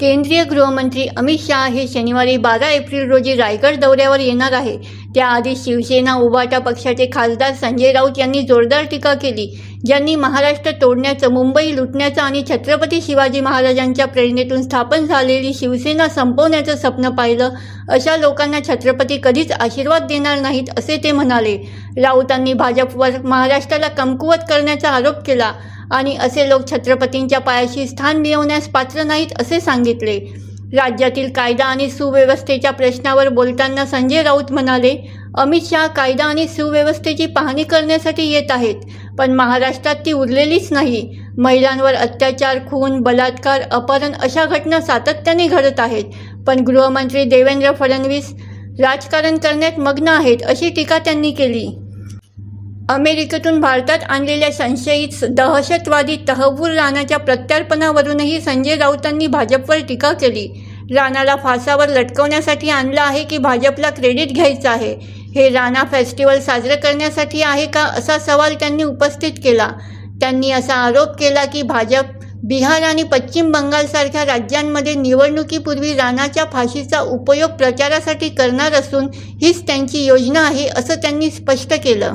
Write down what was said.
केंद्रीय गृहमंत्री अमित शहा हे शनिवारी बारा एप्रिल रोजी रायगड दौऱ्यावर येणार आहे. त्याआधी शिवसेना उभाटा पक्षाचे खासदार संजय राऊत यांनी जोरदार टीका केली ज्यांनी महाराष्ट्र तोडण्याचं मुंबई लुटण्याचं आणि छत्रपती शिवाजी महाराजांच्या प्रेरणेतून स्थापन झालेली शिवसेना संपवण्याचं स्वप्न पाहिलं अशा लोकांना छत्रपती कधीच आशीर्वाद देणार नाहीत असे ते म्हणाले. राऊतांनी भाजपवर महाराष्ट्राला कमकुवत करण्याचा आरोप केला. आणि असे लोक छत्रपतींच्या पायाशी स्थान मिळवण्यास पात्र नाहीत असे सांगितले. राज्यातील कायदा आणि सुव्यवस्थेच्या प्रश्नावर बोलताना संजय राऊत म्हणाले अमित शहा कायदा आणि सुव्यवस्थेची पाहणी करण्यासाठी येत आहेत पण महाराष्ट्रात ती उरलेलीच नाही. महिलांवर अत्याचार खून बलात्कार अपहरण अशा घटना सातत्याने घडत आहेत. पण गृहमंत्री देवेंद्र फडणवीस राजकारण करण्यात मग्न आहेत अशी टीका त्यांनी केली. अमेरिकेतून भारतात आणलेल्या संशयित दहशतवादी तहबूर राणाच्या प्रत्यार्पणावरूनही संजय राऊतांनी भाजपवर टीका केली. राणाला फासावर लटकवण्यासाठी आणलं आहे की भाजपला क्रेडिट घ्यायचं आहे? हे राणा फेस्टिवल साजरं करण्यासाठी आहे का असा सवाल त्यांनी उपस्थित केला. त्यांनी असा आरोप केला की भाजप बिहार आणि पश्चिम बंगालसारख्या राज्यांमध्ये निवडणुकीपूर्वी राणाच्या फाशीचा उपयोग प्रचारासाठी करणार असून हीच त्यांची योजना आहे असं त्यांनी स्पष्ट केलं.